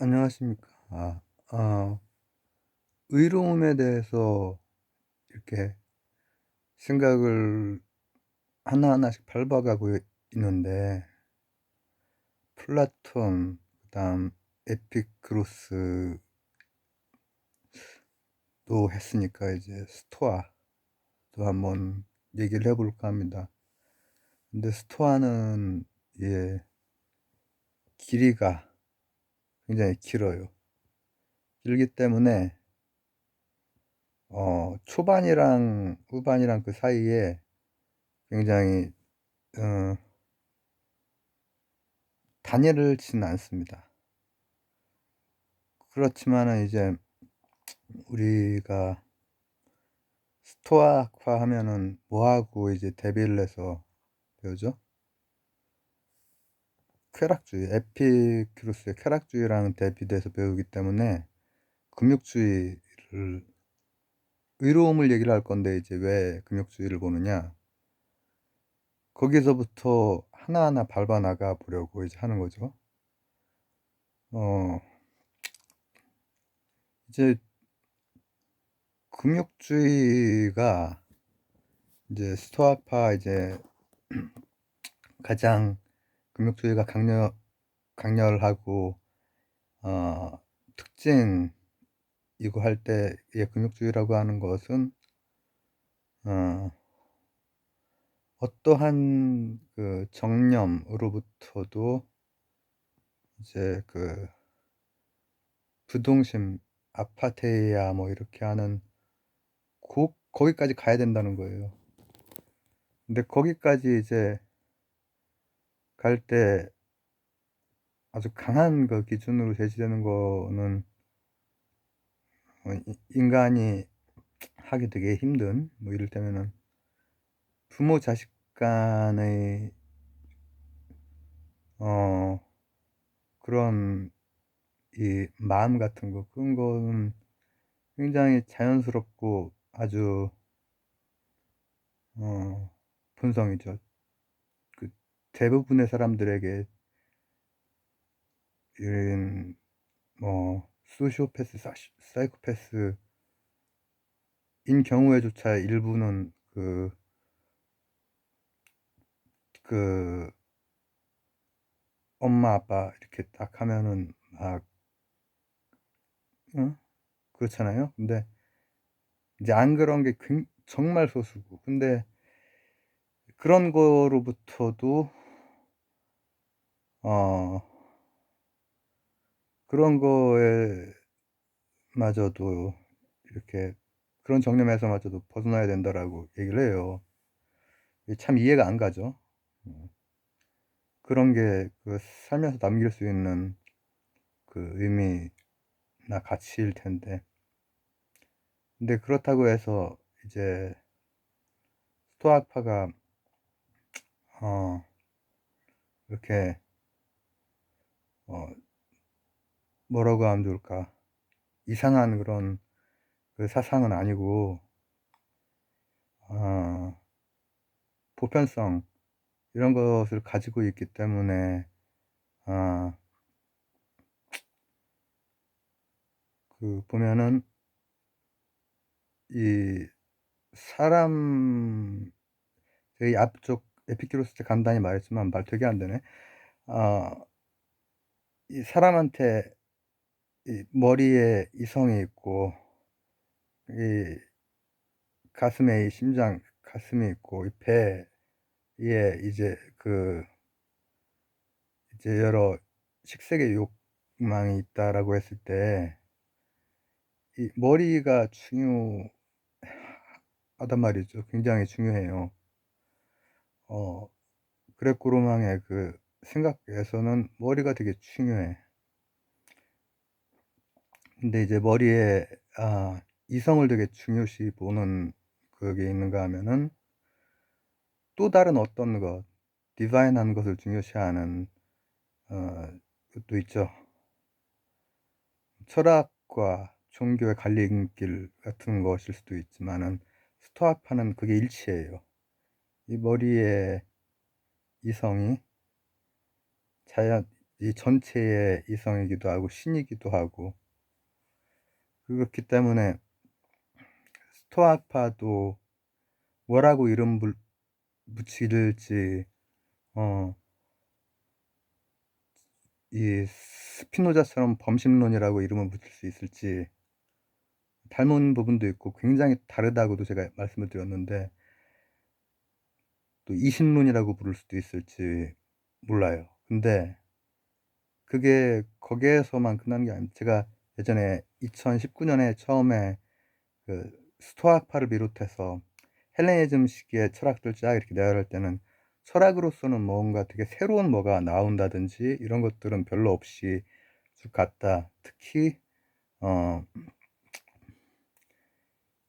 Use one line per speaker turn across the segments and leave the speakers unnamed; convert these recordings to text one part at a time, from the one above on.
안녕하십니까. 아, 어, 의로움에 대해서 이렇게 생각을 하나하나씩 밟아가고 있는데, 플라톤, 그 다음 에피크로스도 했으니까 이제 스토아도 한번 얘기를 해볼까 합니다. 근데 스토아는 예, 길이가 굉장히 길어요. 길기 때문에 어, 초반이랑 후반이랑 그 사이에 굉장히 어, 단위를 치는 않습니다. 그렇지만은 이제 우리가 스토아화 하면은 뭐하고 이제 대비를 해서 배우죠? 쾌락주의, 에피큐로스의 쾌락주의랑 대비돼서 배우기 때문에 금욕주의를 의로움을 얘기를 할 건데 이제 왜 금욕주의를 보느냐? 거기서부터 하나하나 밟아 나가 보려고 이제 하는 거죠. 어, 이제 금욕주의가 이제 스토아파 이제 가장 금욕주의가 강렬 강렬하고 어, 특징 이거 할 때의 금욕주의라고 하는 것은 어, 어떠한 그 정념으로부터도 이제 그 부동심 아파테이아 뭐 이렇게 하는 고, 거기까지 가야 된다는 거예요. 근데 거기까지 이제 갈 때 아주 강한 그 기준으로 제시되는 거는 어, 인간이 하기 되게 힘든 뭐 이를테면은 부모 자식 간의 어 그런 이 마음 같은 거 그런 거는 굉장히 자연스럽고 아주 어 본성이죠. 그 대부분의 사람들에게 이런 뭐 소시오패스, 사이코패스인 경우에조차 일부는 그, 그, 엄마, 아빠 이렇게 딱 하면은 막, 응? 그렇잖아요. 근데 이제 안 그런 게 정말 소수고. 근데 그런 거로부터도, 어, 그런 거에 마저도 이렇게 그런 정념에서마저도 벗어나야 된다라고 얘기를 해요. 참 이해가 안 가죠. 어. 그런 게 그 살면서 남길 수 있는 그 의미나 가치일 텐데. 근데 그렇다고 해서 이제 스토아파가 어 이렇게 어 뭐라고 하면 좋을까 이상한 그런 그 사상은 아니고 어, 보편성 이런 것을 가지고 있기 때문에 어, 그 보면은 이 사람 저희 앞쪽 에피큐로스 때 간단히 말했지만 말 되게 안 되네. 어, 이 사람한테 이 머리에 이성이 있고 이 가슴에 이 심장 가슴이 있고 이 배에 이제 그 이제 여러 식색의 욕망이 있다라고 했을 때 이 머리가 중요하단 말이죠. 굉장히 중요해요. 어 그레코로망의 그 생각에서는 머리가 되게 중요해. 근데 이제 머리에 아 이성을 되게 중요시 보는 그게 있는가 하면은 또 다른 어떤 것, 디자인한 것을 중요시하는 어, 것도 있죠. 철학과 종교의 갈림길 같은 것일 수도 있지만은 스토아파는 그게 일치해요. 이 머리에 이성이 자연 이 전체의 이성이기도 하고 신이기도 하고 그렇기 때문에 스토아파도 뭐라고 이름 불, 붙일지 어, 이 스피노자처럼 범심론이라고 이름을 붙일 수 있을지 닮은 부분도 있고 굉장히 다르다고도 제가 말씀을 드렸는데 또 이신론이라고 부를 수도 있을지 몰라요. 근데 그게 거기에서만 끝나는 게 아닙니다. 제가 예전에 2019년에 처음에 그 스토아파를 비롯해서 헬레니즘 시기의 철학들 쫙 이렇게 내열할 때는 철학으로서는 뭔가 되게 새로운 뭐가 나온다든지 이런 것들은 별로 없이 쭉 갔다. 특히 어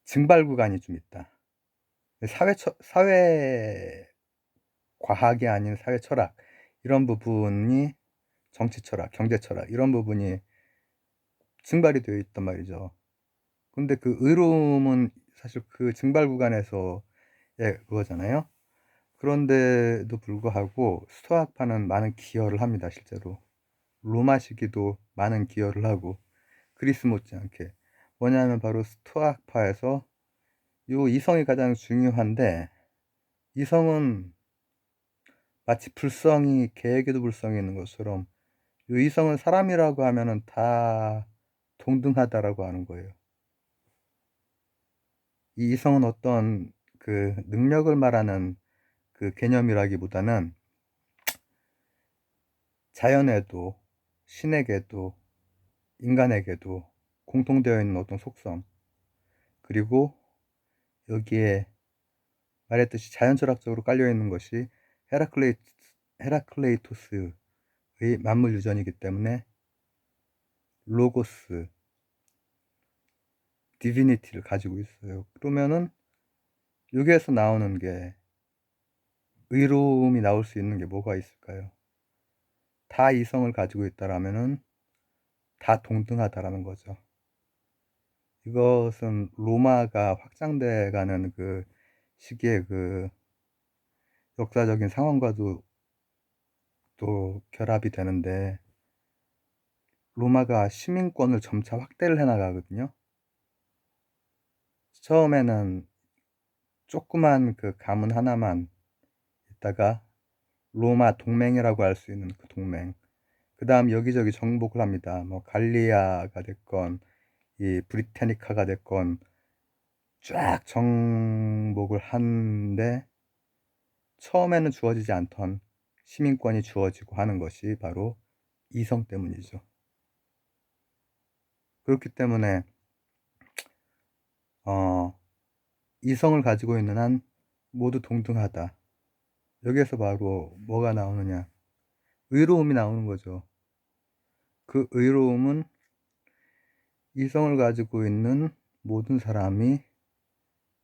증발 구간이 좀 있다. 사회 처, 사회 과학이 아닌 사회 철학 이런 부분이 정치 철학, 경제 철학 이런 부분이 증발이 되어 있단 말이죠. 근데 그 의로움은 사실 그 증발 구간에서 예, 그거잖아요. 그런데도 불구하고 스토아파는 많은 기여를 합니다, 실제로. 로마 시기도 많은 기여를 하고 그리스 못지않게 뭐냐면 바로 스토아파에서 요 이성이 가장 중요한데 이성은 마치 불성이 개에게도 불성이 있는 것처럼 요 이성은 사람이라고 하면은 다 동등하다라고 하는 거예요. 이 이성은 어떤 그 능력을 말하는 그 개념이라기보다는 자연에도 신에게도 인간에게도 공통되어 있는 어떤 속성 그리고 여기에 말했듯이 자연철학적으로 깔려 있는 것이 헤라클레이토, 헤라클레이토스의 만물 유전이기 때문에 로고스 디비니티를 가지고 있어요. 그러면은 여기에서 나오는 게 의로움이 나올 수 있는 게 뭐가 있을까요? 다 이성을 가지고 있다라면은 다 동등하다라는 거죠. 이것은 로마가 확장돼 가는 그 시기에 그 역사적인 상황과도 또 결합이 되는데 로마가 시민권을 점차 확대를 해 나가거든요. 처음에는 조그만 그 가문 하나만 있다가 로마 동맹이라고 할 수 있는 그 동맹. 그 다음 여기저기 정복을 합니다. 뭐 갈리아가 됐건 이 브리테니카가 됐건 쫙 정복을 하는데 처음에는 주어지지 않던 시민권이 주어지고 하는 것이 바로 이성 때문이죠. 그렇기 때문에 어, 이성을 가지고 있는 한 모두 동등하다. 여기에서 바로 뭐가 나오느냐? 의로움이 나오는 거죠. 그 의로움은 이성을 가지고 있는 모든 사람이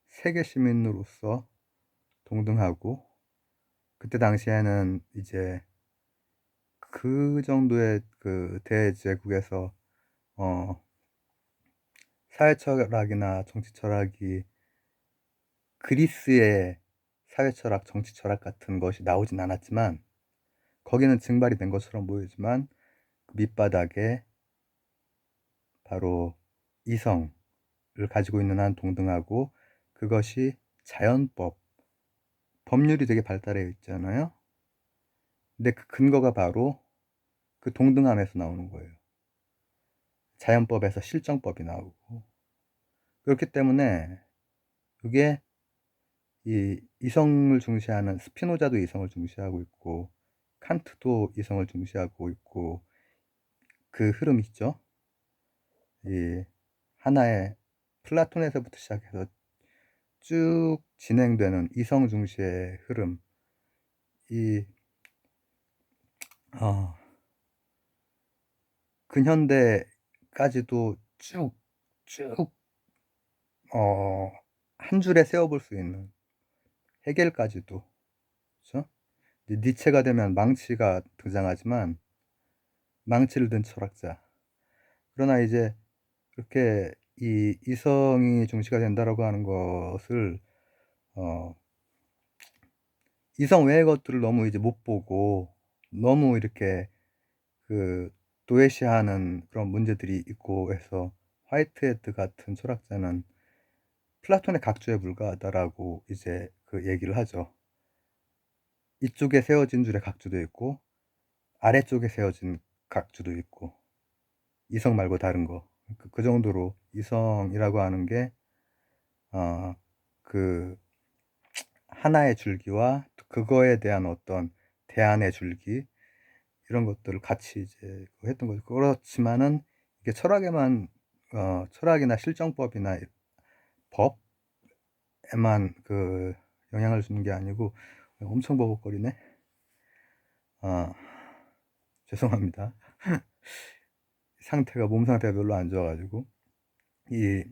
세계 시민으로서 동등하고 그때 당시에는 이제 그 정도의 그 대제국에서 어 사회 철학이나 정치 철학이 그리스의 사회 철학, 정치 철학 같은 것이 나오진 않았지만 거기는 증발이 된 것처럼 보이지만 그 밑바닥에 바로 이성을 가지고 있는 한 동등하고 그것이 자연법, 법률이 되게 발달해 있잖아요. 근데 그 근거가 바로 그 동등함에서 나오는 거예요. 자연법에서 실정법이 나오고. 그렇기 때문에 그게 이 이성을 중시하는 스피노자도 이성을 중시하고 있고 칸트도 이성을 중시하고 있고 그 흐름 있죠. 이 하나의 플라톤에서부터 시작해서 쭉 진행되는 이성 중시의 흐름 이 어, 근현대까지도 쭉 쭉 어, 한 줄에 세워볼 수 있는 해겔까지도 그렇죠? 니체가 되면 망치가 등장하지만 망치를 든 철학자 그러나 이제 그렇게 이 이성이 중시가 된다라고 하는 것을 어 이성 외의 것들을 너무 이제 못 보고 너무 이렇게 그 도외시하는 그런 문제들이 있고 해서 화이트헤드 같은 철학자는 플라톤의 각주에 불과하다라고 이제 그 얘기를 하죠. 이쪽에 세워진 줄의 각주도 있고 아래쪽에 세워진 각주도 있고 이성 말고 다른 거. 그, 그 정도로 이성이라고 하는 게 어, 그 하나의 줄기와 그거에 대한 어떤 대안의 줄기 이런 것들을 같이 이제 했던 거죠. 그렇지만은 이게 철학에만 어, 철학이나 실정법이나 법에만 그 영향을 주는 게 아니고 엄청 버벅거리네. 아 죄송합니다. 상태가 몸 상태가 별로 안 좋아가지고. 이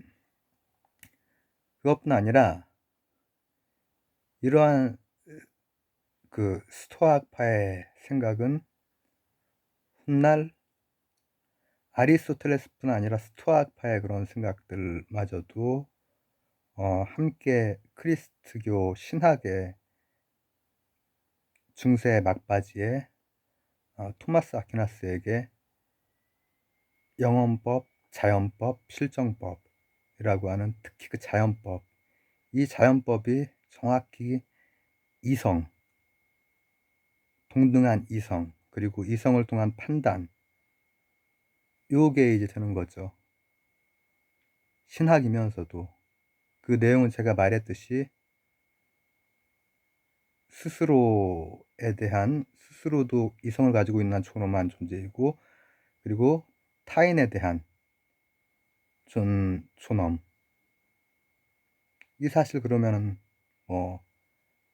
그것뿐 아니라 이러한 그 스토아파의 생각은 훗날 아리스토텔레스뿐 아니라 스토아파의 그런 생각들마저도 어, 함께 크리스트교 신학의 중세 막바지에 어, 토마스 아퀴나스에게 영원법, 자연법, 실정법이라고 하는 특히 그 자연법 이 자연법이 정확히 이성, 동등한 이성, 그리고 이성을 통한 판단 요게 이제 되는 거죠. 신학이면서도 그 내용은 제가 말했듯이 스스로에 대한 스스로도 이성을 가지고 있는 존엄한 존재이고 그리고 타인에 대한 존, 존엄 이 사실 그러면은 뭐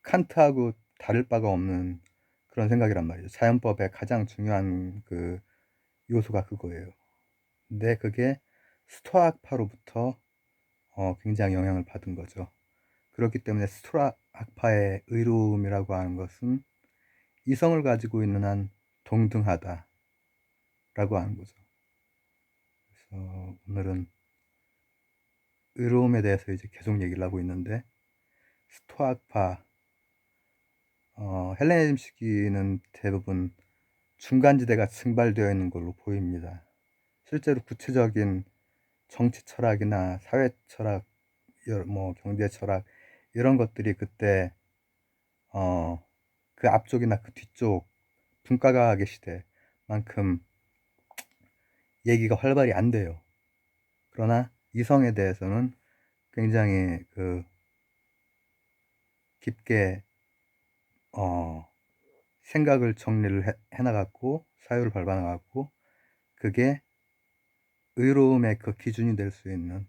칸트하고 다를 바가 없는 그런 생각이란 말이죠. 자연법의 가장 중요한 그 요소가 그거예요. 근데 그게 스토아학파로부터 어, 굉장히 영향을 받은 거죠. 그렇기 때문에 스토아학파의 의로움이라고 하는 것은 이성을 가지고 있는 한 동등하다 라고 하는 거죠. 그래서 오늘은 의로움에 대해서 이제 계속 얘기를 하고 있는데 스토아파 어, 헬레니즘 시기는 대부분 중간지대가 증발되어 있는 걸로 보입니다. 실제로 구체적인 정치 철학이나 사회 철학, 뭐 경제 철학 이런 것들이 그때 어, 그 앞쪽이나 그 뒤쪽 분과과학의 시대만큼 얘기가 활발히 안 돼요. 그러나 이성에 대해서는 굉장히 그 깊게 어 생각을 정리를 해, 해나갔고 사유를 밟아나갔고 그게 의로움의 그 기준이 될 수 있는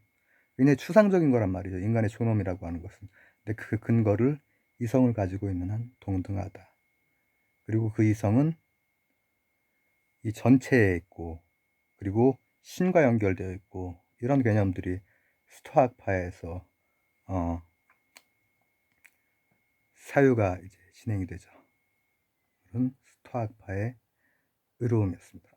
굉장히 추상적인 거란 말이죠. 인간의 존엄이라고 하는 것은. 근데 그 근거를 이성을 가지고 있는 한 동등하다. 그리고 그 이성은 이 전체에 있고 그리고 신과 연결되어 있고 이런 개념들이 스토학파에서 어, 사유가 이제 진행이 되죠. 이런 스토학파의 의로움이었습니다.